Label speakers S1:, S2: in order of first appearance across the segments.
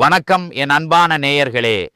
S1: வணக்கம் என் அன்பான நேயர்களே.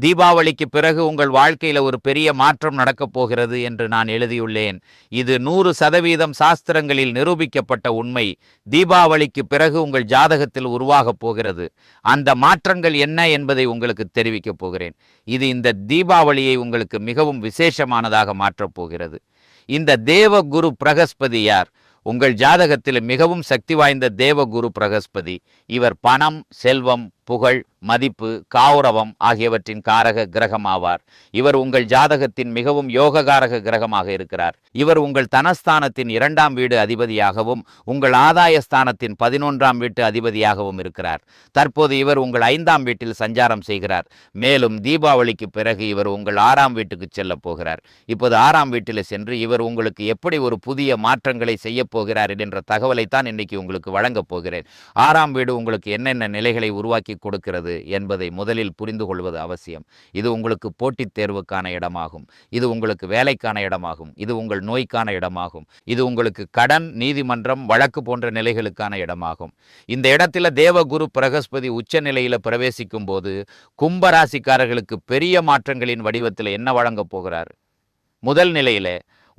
S1: தீபாவளிக்கு பிறகு உங்கள் வாழ்க்கையில் ஒரு பெரிய மாற்றம் நடக்கப் போகிறது என்று நான் எழுதியுள்ளேன். இது நூறு சதவீதம் சாஸ்திரங்களில் நிரூபிக்கப்பட்ட உண்மை. தீபாவளிக்கு பிறகு உங்கள் ஜாதகத்தில் உருவாகப் போகிறது. அந்த மாற்றங்கள் என்ன என்பதை உங்களுக்கு தெரிவிக்கப் போகிறேன். இது இந்த தீபாவளியை உங்களுக்கு மிகவும் விசேஷமானதாக மாற்றப் போகிறது. இந்த தேவகுரு பிரகஸ்பதி யார்? உங்கள் ஜாதகத்தில் மிகவும் சக்தி வாய்ந்த தேவகுரு பிரகஸ்பதி. இவர் பணம் செல்வம் புகழ் மதிப்பு காவுரவம் ஆகியவற்றின் காரக கிரகம் ஆவார் இவர் உங்கள் ஜாதகத்தின் மிகவும் யோககாரக கிரகமாக இருக்கிறார். இவர் உங்கள் தனஸ்தானத்தின் இரண்டாம் வீடு அதிபதியாகவும் உங்கள் ஆதாய ஸ்தானத்தின் பதினொன்றாம் வீட்டு அதிபதியாகவும் இருக்கிறார். தற்போது இவர் உங்கள் ஐந்தாம் வீட்டில் சஞ்சாரம் செய்கிறார். மேலும் தீபாவளிக்கு பிறகு இவர் உங்கள் ஆறாம் வீட்டுக்கு செல்ல போகிறார். இப்போது ஆறாம் வீட்டில் சென்று இவர் உங்களுக்கு எப்படி ஒரு புதிய மாற்றங்களை செய்ய போகிறார் என்ற தகவலைத்தான் இன்னைக்கு உங்களுக்கு வழங்கப் போகிறேன். ஆறாம் வீடு உங்களுக்கு என்னென்ன நிலைகளை உருவாக்கி கொடுக்கிறது என்பதை முதலில் புரிந்து கொள்வது அவசியம். இது உங்களுக்கு போட்டித் தேர்வுக்கான இடமாகும். இது உங்களுக்கு வேலைக்கான இடமாகும். இது உங்கள் நோய்க்கான இடமாகும். இது உங்களுக்கு கடன் நீதிமன்றம் வழக்கு போன்ற நிலைகளுக்கான இடமாகும். இந்த இடத்துல தேவகுரு பிரகஸ்பதி உச்ச நிலையில பிரவேசிக்கும் போது கும்பராசிக்காரர்களுக்கு பெரிய மாற்றங்களின் வடிவத்தில் என்ன வழங்கப் போகிறார்? முதல் நிலையில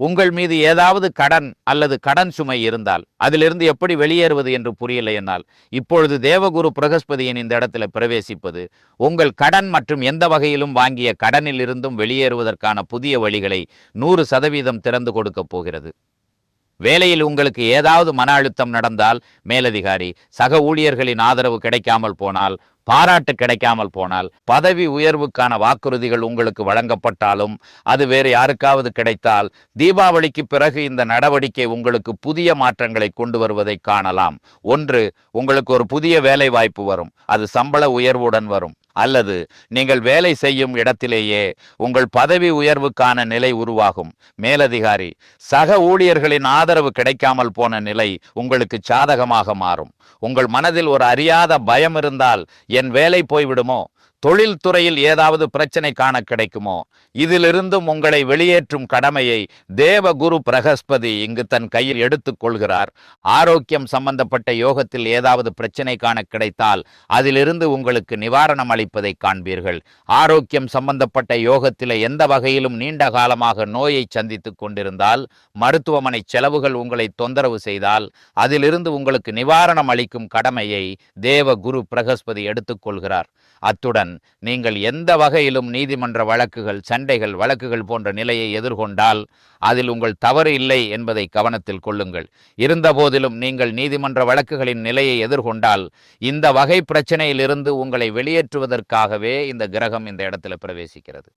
S1: உங்கள் மீது ஏதாவது கடன் அல்லது கடன் சுமை இருந்தால் அதிலிருந்து எப்படி வெளியேறுவது என்று புரியலை என்னால். இப்பொழுது தேவகுரு பிரகஸ்பதியின் இந்த இடத்துல பிரவேசிப்பது உங்கள் கடன் மற்றும் எந்த வகையிலும் வாங்கிய கடனில் இருந்தும் வெளியேறுவதற்கான புதிய வழிகளை நூறு சதவீதம் திறந்து கொடுக்கப் போகிறது. வேலையில் உங்களுக்கு ஏதாவது மன அழுத்தம் நடந்தால் மேலதிகாரி சக ஊழியர்களின் ஆதரவு கிடைக்காமல் போனால் பாராட்டு கிடைக்காமல் போனால் பதவி உயர்வுக்கான வாக்குறுதிகள் உங்களுக்கு வழங்கப்பட்டாலும் அது வேறு யாருக்காவது கிடைத்தால் தீபாவளிக்கு பிறகு இந்த நடவடிக்கை உங்களுக்கு புதிய மாற்றங்களை கொண்டு வருவதை காணலாம். ஒன்று உங்களுக்கு ஒரு புதிய வேலை வாய்ப்பு வரும். அது சம்பள உயர்வுடன் வரும். அல்லது நீங்கள் வேலை செய்யும் இடத்திலேயே உங்கள் பதவி உயர்வுக்கான நிலை உருவாகும். மேலதிகாரி சக ஊழியர்களின் ஆதரவு கிடைக்காமல் போன நிலை உங்களுக்கு சாதகமாக மாறும். உங்கள் மனதில் ஒரு அறியாத பயம் இருந்தால் என் வேலை போய்விடுமோ? தொழில்துறையில் ஏதாவது பிரச்சனை காண கிடைக்குமோ இதிலிருந்தும் உங்களை வெளியேற்றும் கடமையை தேவகுரு பிரகஸ்பதி இங்கு தன் கையில் எடுத்துக் கொள்கிறார். ஆரோக்கியம் சம்பந்தப்பட்ட யோகத்தில் ஏதாவது பிரச்சனை காண கிடைத்தால் அதிலிருந்து உங்களுக்கு நிவாரணம் அளிப்பதை காண்பீர்கள். ஆரோக்கியம் சம்பந்தப்பட்ட யோகத்தில் எந்த வகையிலும் நீண்ட காலமாக நோயை சந்தித்துக் கொண்டிருந்தால் மருத்துவமனை செலவுகள் உங்களை தொந்தரவு செய்தால் அதிலிருந்து உங்களுக்கு நிவாரணம் அளிக்கும் கடமையை தேவ குரு பிரகஸ்பதி எடுத்துக்கொள்கிறார் அத்துடன் நீங்கள் எந்த வகையிலும் நீதிமன்ற வழக்குகள் சண்டைகள் வழக்குகள் போன்ற நிலையை எதிர்கொண்டால் அதில் உங்கள் தவறு இல்லை என்பதை கவனத்தில் கொள்ளுங்கள். இருந்தபோதிலும் நீங்கள் நீதிமன்ற வழக்குகளின் நிலையை எதிர்கொண்டால் இந்த வகை பிரச்சனையிலிருந்து உங்களை வெளியேற்றுவதற்காகவே இந்த கிரகம் இந்த இடத்துல பிரவேசிக்கிறது.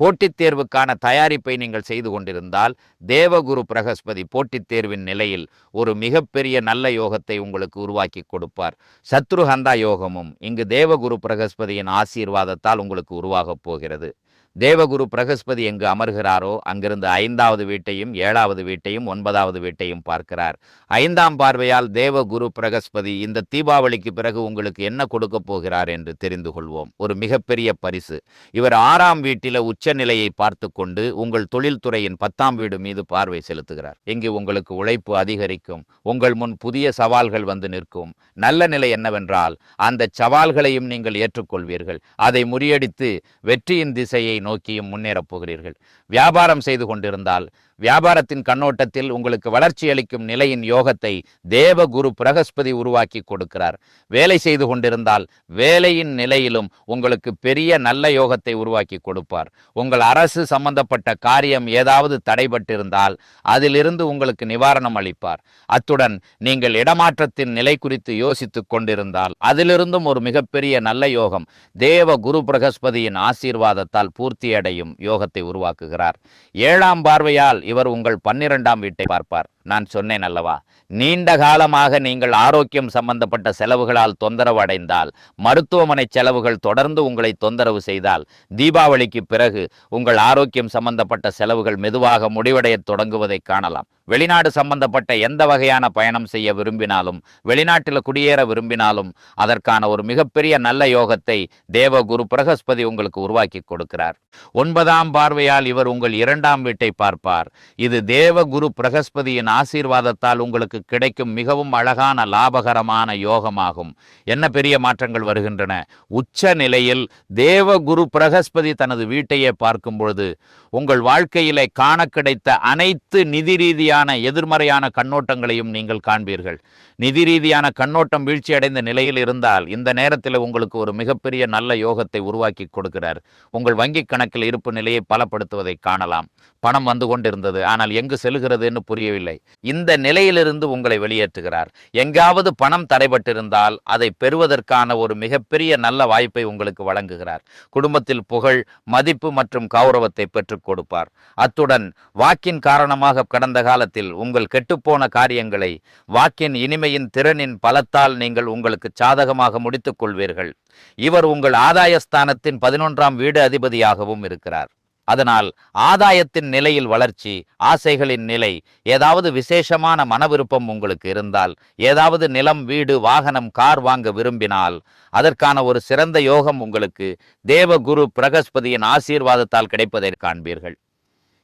S1: போட்டித் தேர்வுக்கான தயாரிப்பை நீங்கள் செய்து கொண்டிருந்தால் தேவகுரு பிரகஸ்பதி போட்டித் தேர்வின் நிலையில் ஒரு மிகப்பெரிய நல்ல யோகத்தை உங்களுக்கு உருவாக்கி கொடுப்பார். சத்ருஹந்தா யோகமும் இங்கு தேவகுரு பிரகஸ்பதியின் ஆசீர்வாதத்தால் உங்களுக்கு உருவாகப் போகிறது. தேவகுரு பிரகஸ்பதி எங்கு அமர்கிறாரோ அங்கிருந்து ஐந்தாவது வீட்டையும் ஏழாவது வீட்டையும் ஒன்பதாவது வீட்டையும் பார்க்கிறார். ஐந்தாம் பார்வையால் தேவகுரு பிரகஸ்பதி இந்த தீபாவளிக்கு பிறகு உங்களுக்கு என்ன கொடுக்க போகிறார் என்று தெரிந்து கொள்வோம். ஒரு மிகப்பெரிய பரிசு. இவர் ஆறாம் வீட்டில உச்சநிலையை பார்த்து கொண்டு உங்கள் தொழில்துறையின் பத்தாம் வீடு மீது பார்வை செலுத்துகிறார். இங்கு உங்களுக்கு உழைப்பு அதிகரிக்கும். உங்கள் முன் புதிய சவால்கள் வந்து நிற்கும். நல்ல நிலை என்னவென்றால் அந்த சவால்களையும் நீங்கள் ஏற்றுக்கொள்வீர்கள். அதை முறியடித்து வெற்றியின் திசையை நோக்கியும் முன்னேறப் போகிறீர்கள். வியாபாரம் செய்து கொண்டிருந்தால் வியாபாரத்தின் கண்ணோட்டத்தில் உங்களுக்கு வளர்ச்சி அளிக்கும் நிலையின் யோகத்தை தேவ குரு பிரகஸ்பதி உருவாக்கி கொடுக்கிறார். வேலை செய்து கொண்டிருந்தால் வேலையின் நிலையிலும் உங்களுக்கு பெரிய நல்ல யோகத்தை உருவாக்கி கொடுப்பார். உங்கள் அரசு சம்பந்தப்பட்ட காரியம் ஏதாவது தடைபட்டிருந்தால் அதிலிருந்து உங்களுக்கு நிவாரணம் அளிப்பார். அத்துடன் நீங்கள் இடமாற்றத்தின் நிலை குறித்து யோசித்துக் கொண்டிருந்தால் அதிலிருந்தும் ஒரு மிகப்பெரிய நல்ல யோகம் தேவ குரு பிரகஸ்பதியின் ஆசீர்வாதத்தால் பூர்த்தியடையும் யோகத்தை உருவாக்குகிறார். ஏழாம் பார்வையால் இவர் உங்கள் பன்னிரெண்டாம் வீட்டை பார்ப்பார். நான் சொன்னேன் அல்லவா? நீண்ட காலமாக நீங்கள் ஆரோக்கியம் சம்பந்தப்பட்ட செலவுகளால் தொந்தரவு அடைந்தால் மருத்துவமனை செலவுகள் தொடர்ந்து உங்களை தொந்தரவு செய்தால் தீபாவளிக்கு பிறகு உங்கள் ஆரோக்கியம் சம்பந்தப்பட்ட செலவுகள் மெதுவாக முடிவடைய தொடங்குவதை காணலாம். வெளிநாடு சம்பந்தப்பட்ட எந்த வகையான பயணம் செய்ய விரும்பினாலும் வெளிநாட்டில் குடியேற விரும்பினாலும் அதற்கான ஒரு மிகப்பெரிய நல்ல யோகத்தை தேவகுரு பிரகஸ்பதி உங்களுக்கு உருவாக்கி கொடுக்கிறார். ஒன்பதாம் பார்வையால் இவர் உங்கள் இரண்டாம் வீட்டை பார்ப்பார். இது தேவகுரு பிரகஸ்பதியின் பிரகஸ்பதியின் ஆசீர்வாதத்தால் உங்களுக்கு கிடைக்கும் மிகவும் அழகான லாபகரமான யோகமாகும். என்ன பெரிய மாற்றங்கள் வருகின்றன? உச்ச நிலையில் தேவ குரு பிரகஸ்பதி தனது வீட்டையே பார்க்கும் பொழுது உங்கள் வாழ்க்கையிலே காண கிடைத்த அனைத்து நிதி ரீதியான எதிர்மறையான கண்ணோட்டங்களையும் நீங்கள் காண்பீர்கள். நிதி ரீதியான கண்ணோட்டம் வீழ்ச்சியடைந்த நிலையில் இருந்தால் இந்த நேரத்தில் உங்களுக்கு ஒரு மிகப்பெரிய நல்ல யோகத்தை உருவாக்கி கொடுக்கிறார். உங்கள் வங்கிக் கணக்கில் இருப்பு நிலையை பலப்படுத்துவதை காணலாம். பணம் வந்து கொண்டிருந்தது ஆனால் எங்கு செல்கிறதுன்னு புரியவில்லை. இந்த நிலையிலிருந்து உங்களை வெளியேற்றுகிறார். எங்காவது பணம் தடைபட்டிருந்தால் அதை பெறுவதற்கான ஒரு மிகப்பெரிய நல்ல வாய்ப்பை உங்களுக்கு வழங்குகிறார். குடும்பத்தில் புகழ் மதிப்பு மற்றும் கௌரவத்தை பெற்றுக் கொடுப்பார். அத்துடன் வாக்கின் காரணமாக கடந்த காலத்தில் உங்கள் கெட்டுப்போன காரியங்களை வாக்கின் இனிமையின் திறனின் பலத்தால் நீங்கள் உங்களுக்கு சாதகமாக முடித்துக் கொள்வீர்கள். இவர் உங்கள் ஆதாயஸ்தானத்தின் பதினொன்றாம் வீடு அதிபதியாகவும் இருக்கிறார். அதனால் ஆதாயத்தின் நிலையில் வளர்ச்சி ஆசைகளின் நிலை ஏதாவது விசேஷமான மன விருப்பம் உங்களுக்கு இருந்தால் ஏதாவது நிலம் வீடு வாகனம் கார் வாங்க விரும்பினால் அதற்கான ஒரு சிறந்த யோகம் உங்களுக்கு தேவகுரு பிரகஸ்பதியின் ஆசீர்வாதத்தால் கிடைப்பதை காண்பீர்கள்.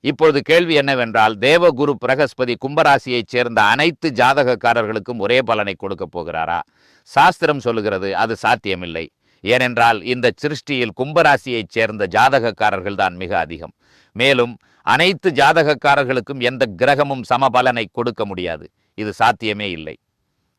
S1: இப்பொழுது கேள்வி என்னவென்றால் தேவகுரு பிரகஸ்பதி கும்பராசியைச் சேர்ந்த அனைத்து ஜாதகக்காரர்களுக்கும் ஒரே பலனை கொடுக்க போகிறாரா? சாஸ்திரம் சொல்லுகிறது அது சாத்தியமில்லை. ஏனென்றால் இந்த சிருஷ்டியில் கும்பராசியைச் சேர்ந்த ஜாதகக்காரர்கள் தான் மிக அதிகம். மேலும் அனைத்து ஜாதகக்காரர்களுக்கும் எந்த கிரகமும் சமபலனை கொடுக்க முடியாது. இது சாத்தியமே இல்லை.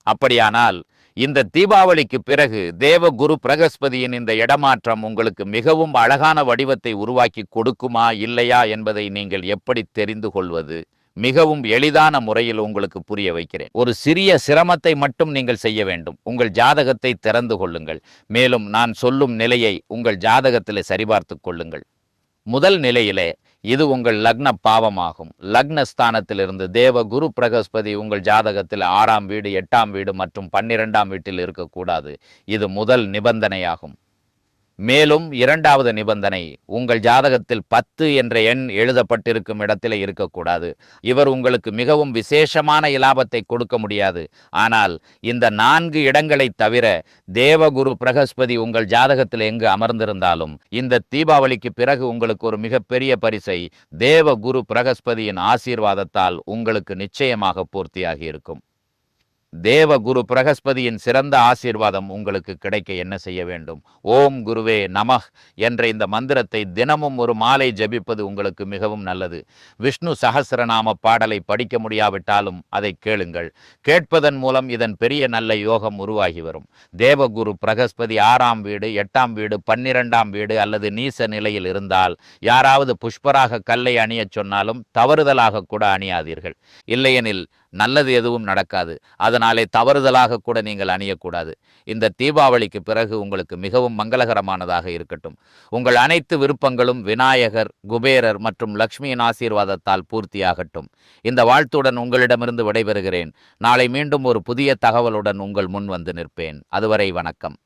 S1: அப்படியானால் இந்த தீபாவளிக்கு பிறகு தேவகுரு பிரகஸ்பதியின் இந்த இடமாற்றம் உங்களுக்கு மிகவும் அழகான வடிவத்தை உருவாக்கி கொடுக்குமா இல்லையா என்பதை நீங்கள் எப்படி தெரிந்து கொள்வது? மிகவும் எளிதான முறையில் உங்களுக்கு புரிய வைக்கிறேன். ஒரு சிறிய சிரமத்தை மட்டும் நீங்கள் செய்ய வேண்டும். உங்கள் ஜாதகத்தை திறந்து கொள்ளுங்கள். மேலும் நான் சொல்லும் நிலையை உங்கள் ஜாதகத்தில் சரிபார்த்து கொள்ளுங்கள். முதல் நிலையிலே இது உங்கள் லக்ன பாவமாகும். லக்ன ஸ்தானத்திலிருந்து தேவ குரு பிரகஸ்பதி உங்கள் ஜாதகத்தில் ஆறாம் வீடு எட்டாம் வீடு மற்றும் பன்னிரெண்டாம் வீட்டில் இருக்கக்கூடாது. இது முதல் நிபந்தனையாகும். மேலும் இரண்டாவது நிபந்தனை உங்கள் ஜாதகத்தில் பத்து என்ற எண் எழுதப்பட்டிருக்கும் இடத்திலே இருக்கக்கூடாது. இவர் உங்களுக்கு மிகவும் விசேஷமான இலாபத்தை கொடுக்க முடியாது. ஆனால் இந்த நான்கு இடங்களை தவிர தேவகுரு பிரகஸ்பதி உங்கள் ஜாதகத்தில் எங்கு அமர்ந்திருந்தாலும் இந்த தீபாவளிக்கு பிறகு உங்களுக்கு ஒரு மிகப்பெரிய பரிசை தேவகுரு பிரகஸ்பதியின் ஆசீர்வாதத்தால் உங்களுக்கு நிச்சயமாக பூர்த்தியாகி இருக்கும் தேவ குரு பிரகஸ்பதியின் சிறந்த ஆசீர்வாதம் உங்களுக்கு கிடைக்க என்ன செய்ய வேண்டும்? ஓம் குருவே நமஹ் என்ற இந்த மந்திரத்தை தினமும் ஒரு மாலை ஜெபிப்பது உங்களுக்கு மிகவும் நல்லது. விஷ்ணு சகசிரநாம பாடலை படிக்க முடியாவிட்டாலும் அதை கேளுங்கள். கேட்பதன் மூலம் இதன் பெரிய நல்ல யோகம் உருவாகி வரும். தேவகுரு பிரகஸ்பதி ஆறாம் வீடு எட்டாம் வீடு பன்னிரெண்டாம் வீடு அல்லது நீச நிலையில் இருந்தால் யாராவது புஷ்பராக கல்லை அணியச் சொன்னாலும் தவறுதலாக கூட அணியாதீர்கள். இல்லையெனில் நல்லது எதுவும் நடக்காது. அதனாலே தவறுதலாக கூட நீங்கள் அணியக்கூடாது. இந்த தீபாவளிக்கு பிறகு உங்களுக்கு மிகவும் மங்களகரமானதாக இருக்கட்டும். உங்கள் அனைத்து விருப்பங்களும் விநாயகர் குபேரர் மற்றும் லக்ஷ்மியின் ஆசீர்வாதத்தால் பூர்த்தியாகட்டும். இந்த வாழ்த்துடன் உங்களிடமிருந்து விடைபெறுகிறேன். நாளை மீண்டும் ஒரு புதிய தகவலுடன் உங்கள் முன் வந்து நிற்பேன். அதுவரை வணக்கம்.